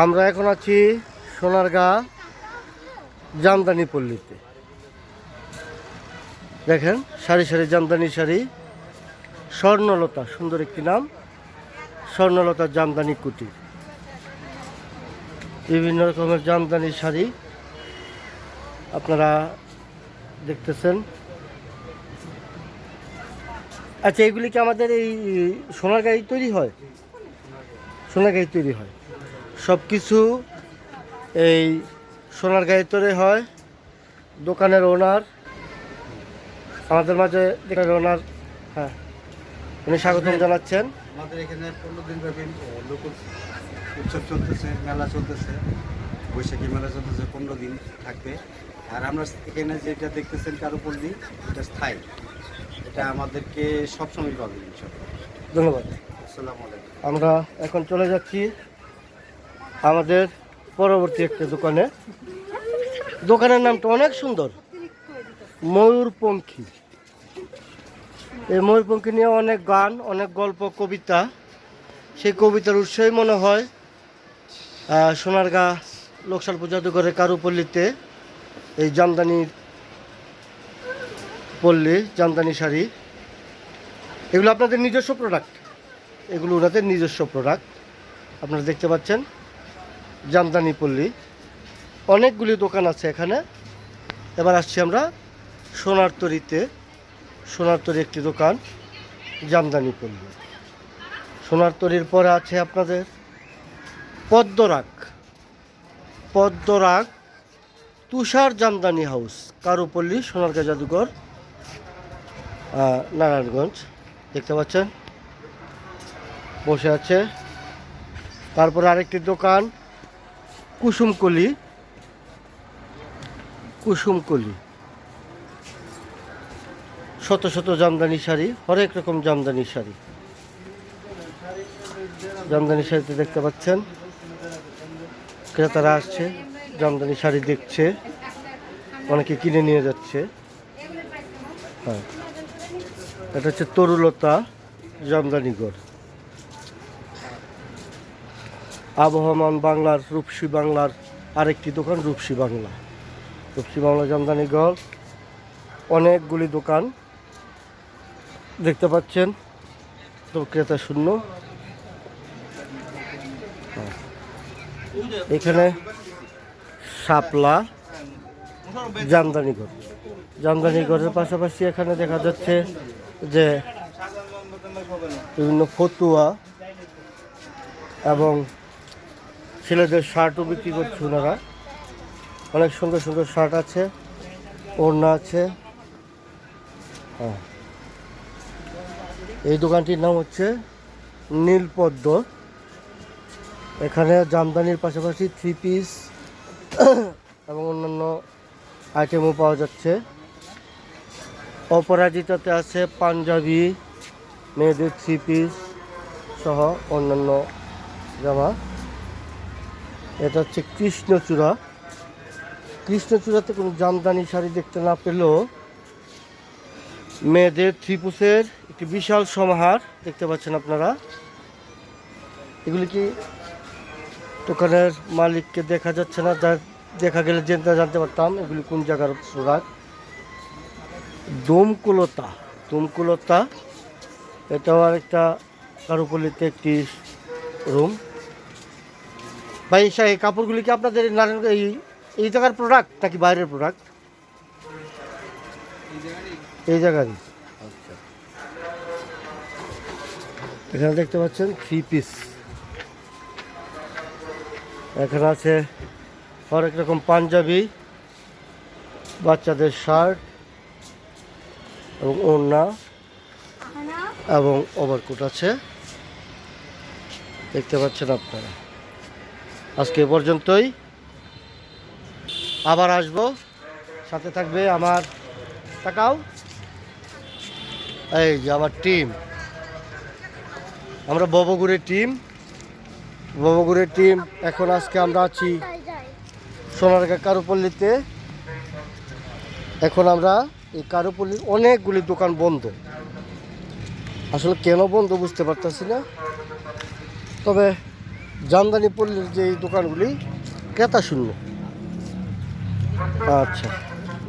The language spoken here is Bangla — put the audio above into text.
আমরা এখন আছি সোনারগাঁ জামদানি পল্লীতে দেখেন, সারি সারি জামদানি শাড়ি স্বর্ণলতা, সুন্দর একটি নাম, স্বর্ণলতা জামদানি কুটির। বিভিন্ন রকমের জামদানি শাড়ি আপনারা দেখতেছেন। আচ্ছা এগুলি কি আমাদের এই সোনারগাঁই তৈরি হয়? সোনার সোনারগাঁই তৈরি হয়। সব কিছু এই সোনারগাঁয়ে তৈরি হয় দোকানের ওনার আমাদের মাঝে দোকানের ওনার হ্যাঁ উনি স্বাগতম জানাচ্ছেন। আমাদের এখানে পনেরো দিন ব্যাপী লোক উৎসব চলতেছে মেলা চলতেছে বৈশাখী মেলা চলতেছে পনেরো দিন থাকবে। আর আমরা এখানে যেটা দেখতেছেন কারুপল্লি এটা স্থায়ী। এটা আমাদেরকে সবসময় পাবেন ধন্যবাদ। আসসালামু আলাইকুম। আমরা এখন চলে যাচ্ছি আমাদের পরবর্তী একটা দোকানে। দোকানের নামটা অনেক সুন্দর। ময়ূরপঙ্খী। এই ময়ূরপঙ্খী নিয়ে অনেক গান, অনেক গল্প, কবিতা। সেই কবিতার উৎসই মনে হয় সোনারগাঁ লোকসালপুর জাদুঘরের কারুপল্লীতে। এই জামদানির পল্লী, জামদানি শাড়ি। এগুলো আপনাদের নিজস্ব প্রোডাক্ট এগুলো ওনাদের নিজস্ব প্রোডাক্ট আপনারা দেখতে পাচ্ছেন। জামদানি পল্লী অনেকগুলি দোকান আছে এখানে। এবার আসছি আমরা সোনার তরিতে সোনার তরি একটি দোকান জামদানি পল্লী সোনার তরির পরে আছে আপনাদের পদ্মরাগ। পদ্মরাগ তুষার জামদানি হাউস, কারুপল্লী, সোনারগাঁ জাদুঘর নারায়ণগঞ্জ। দেখতে পাচ্ছেন? বসে আছে। তারপরে আরেকটি দোকান কুসুমকলি কুসুমকলি শত শত জামদানি শাড়ি, হরেক রকম জামদানি শাড়ি। জামদানি শাড়িতে দেখতে পাচ্ছেন, ক্রেতারা আসছে, জামদানি শাড়ি দেখছে, অনেকে কিনে নিয়ে যাচ্ছে। হ্যাঁ। এটা হচ্ছে তরুলতা জামদানিগড় আবহমান বাংলার রূপসী বাংলার আরেকটি দোকান, রূপসী বাংলা। রূপসী বাংলা জামদানি জামদানিগড় অনেকগুলি দোকান। দেখতে পাচ্ছেন তো ক্রেতা শূন্য। এখানে শাপলা জামদানিগড় জামদানিগড়ের পাশাপাশি এখানে দেখা যাচ্ছে যে বিভিন্ন ফতুয়া এবং ছেলেদের শার্টও বিক্রি করছে ওনারা। অনেক সুন্দর সুন্দর শার্ট আছে, ওড়না আছে। হ্যাঁ। এই দোকানটির নাম হচ্ছে নীলপদ্ম। এখানে জামদানির পাশাপাশি থ্রি পিস এবং অন্যান্য আইটেমও পাওয়া যাচ্ছে। অপরাজিতাতে আছে পাঞ্জাবি, মেয়েদের থ্রি পিস সহ অন্যান্য জামা। এটা হচ্ছে কৃষ্ণচূড়া। কৃষ্ণচূড়াতে কোনো জামদানি শাড়ি দেখতে না পেলেও মেয়েদের থ্রি পিসের একটি বিশাল সমাহার দেখতে পাচ্ছেন আপনারা। এগুলি কি দোকানের মালিককে দেখা যাচ্ছে না? দেখা গেলে জেনতে জানতে পারতাম এগুলি কোন জায়গার প্রোডাক্ট দমকুলতা দমকুলতা, এটাও আরেকটা কারুপল্লিতে একটি রুম ভাই এই কাপড়গুলি কি আপনাদের নারায়ণ এই এই জায়গার প্রোডাক্ট নাকি বাইরের প্রোডাক্ট এই জায়গারই। আচ্ছা। এখানে দেখতে পাচ্ছেন থ্রি পিস এখানে আছে হরেক রকম পাঞ্জাবি বাচ্চাদের শার্ট এবং ওড়না এবং ওভারকোট আছে। দেখতে পাচ্ছেন আপনারা। আজকে পর্যন্তই। আবার আসব। সাথে থাকবে আমার তাকাও এই যে আমার টিম। আমরা ববগুড়ের টিম। ববগুড়ের টিম, এখন আজকে আমরা আছি সোনারগাঁ কারুপল্লীতে। এখন আমরা এই কারুপল্লীর অনেকগুলি দোকান বন্ধ। আসলে কেন বন্ধ বুঝতে পারতেছি না। তবে জামদানি পল্লীর যে এই দোকানগুলি ক্রেতা শূন্য। আচ্ছা।